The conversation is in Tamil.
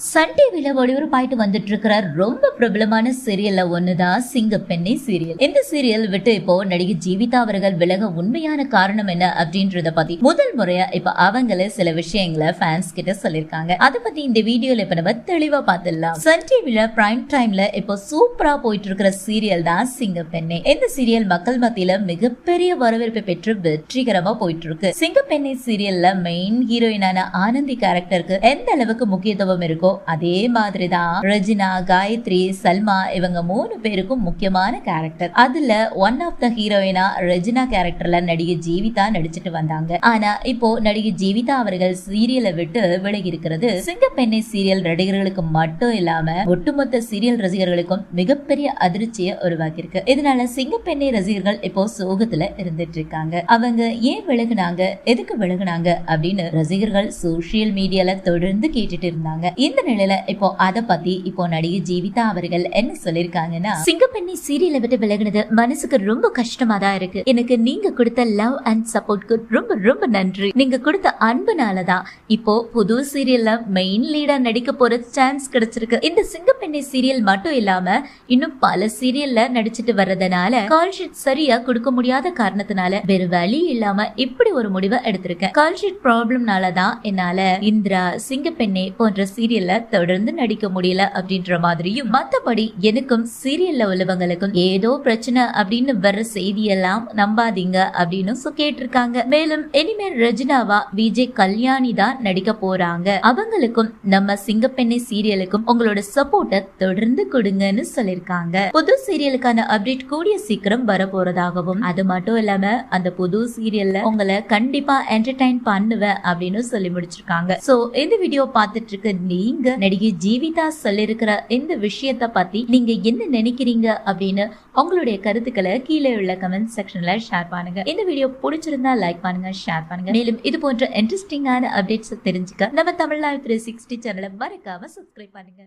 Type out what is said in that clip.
சன் டிவில ஒளிபரப்பாயிட்டு வந்துட்டு இருக்கிற ரொம்ப பிரபலமான சீரியல்ல ஒண்ணுதான் சிங்கப்பெண்ணை சீரியல். இந்த சீரியல் விட்டு இப்போ நடிகை ஜீவிதா அவர்கள் விலக உண்மையான காரணம் என்ன அப்படின்றத பத்தி முதல் முறையா இப்ப அவங்களே சில விஷயங்களை ஃபேன்ஸ் கிட்ட சொல்லிருக்காங்க அத பத்தி இந்த வீடியோல இப்ப நம்ம தெளிவா பார்த்துடலாம். சன் டிவில பிரைம் டைம்ல இப்போ சூப்பரா போயிட்டு இருக்கிற சீரியல் தான் சிங்கப்பெண்ணை இந்த சீரியல் மக்கள் மத்தியில மிகப்பெரிய வரவேற்பை பெற்று வெற்றிகரமா போயிட்டு இருக்கு சிங்கப்பெண்ணை சீரியல்ல மெயின் ஹீரோயினான ஆனந்தி கேரக்டருக்கு எந்த அளவுக்கு முக்கியத்துவம் இருக்கோ அதே மாதிரி தான் ரெஜினா காயத்ரி சல்மா இவங்க மூணு பேருக்கும் முக்கியமான கேரக்டர் அதுல ஒன் ஆஃப் த ஹீரோயினா ரெஜினா கேரக்டர்ல நடிகை ஜீவிதா நடிச்சிட்டு வந்தாங்க. ஆனா இப்போ நடிகை ஜீவிதா அவர்கள் சீரியலை விட்டு விலகி இருக்கிறது சிங்கப்பெண்ணை சீரியல் நடிகர்களுக்கு மட்டும் இல்லாம ஒட்டுமொத்த சீரியல் ரசிகர்களுக்கும் மிகப்பெரிய அதிர்ச்சியை உருவாக்கியிருக்கு. இதனால சிங்கப்பெண்ணை ரசிகர்கள் இப்போ சோகத்துல இருந்துட்டு இருக்காங்க அவங்க ஏன் விலகுனாங்க? எதுக்கு விலகுனாங்க? அப்படின்னு ரசிகர்கள் சோசியல் மீடியால தொடர்ந்து கேட்டுட்டு இருந்தாங்க. இந்த நிலையில இப்போ அத பத்தி இப்போ நடிகை ஜீவிதா அவர்கள் என்ன சொல்லிருக்காங்கன்னா சிங்கப்பெண்ணி சீரியலை விட்டு விலகுனது மனசுக்கு ரொம்ப கஷ்டமா தான் இருக்கு. எனக்கு நீங்க கொடுத்த லவ் அண்ட் சப்போர்ட்க்கு ரொம்ப ரொம்ப நன்றி. நீங்க கொடுத்த அன்புனாலதான் இப்போ புது சீரியல்ல மெயின் லீடா நடிக்க போற சான்ஸ் கிடைச்சிருக்கு. இந்த சிங்கப்பெண்ணி சீரியல் மட்டும் இல்லாம இன்னும் பல சீரியல்ல நடிச்சிட்டு வர்றதுனால கால் ஷீட் சரியா கொடுக்க முடியாத காரணத்தினால வேற வழி இல்லாம இப்படி ஒரு முடிவை எடுத்திருக்கேன். கால் ஷீட் ப்ராப்ளம்னால தான் என்னால இந்திரா சிங்கப்பெண்ணை போன்ற சீரியல் சீரியல்ல தொடர்ந்து நடிக்க முடியல அப்படின்ற மாதிரியும் மத்தபடி எனக்கும் சீரியல்ல உள்ளவங்களுக்கும் ஏதோ பிரச்சனை அப்படின்னு வர்ற செய்தியெல்லாம் நம்பாதீங்க அப்படின்னு கேட்டிருக்காங்க. மேலும் இனிமேல் ரஜினாவா விஜய் கல்யாணி தான் நடிக்க போறாங்க. அவங்களுக்கும் நம்ம சிங்கப்பெண்ணை சீரியலுக்கும் உங்களோட சப்போர்ட்டை தொடர்ந்து கொடுங்கன்னு சொல்லிருக்காங்க புது சீரியலுக்கான அப்டேட் கூடிய சீக்கிரம் வர போறதாகவும் அது மட்டும் இல்லாம அந்த புது சீரியல்ல உங்களை கண்டிப்பா என்டர்டைன் பண்ணுவேன் அப்படின்னு சொல்லி முடிச்சிருக்காங்க. சோ இந்த வீடியோ பார்த்துட்டு இருக்க நீ நீங்க நடிகை ஜீவிதா சொல்லிருக்கிற இந்த விஷயத்த பத்தி நீங்க என்ன நினைக்கிறீங்க அப்படின்னு உங்களுடைய கருத்துக்களை கீழே உள்ள கமெண்ட் செக்ஷன்ல ஷேர் பண்ணுங்க. இந்த வீடியோ பிடிச்சிருந்தா லைக் பண்ணுங்க ஷேர் பண்ணுங்க. மேலும் இது போன்ற இன்ட்ரெஸ்டிங்கான அப்டேட்ஸ் தெரிஞ்சுக்க நம்ம தமிழ்நாடு த்ரீ சிக்ஸ்டி சேனலை மறக்காம சப்ஸ்கிரைப் பண்ணுங்க.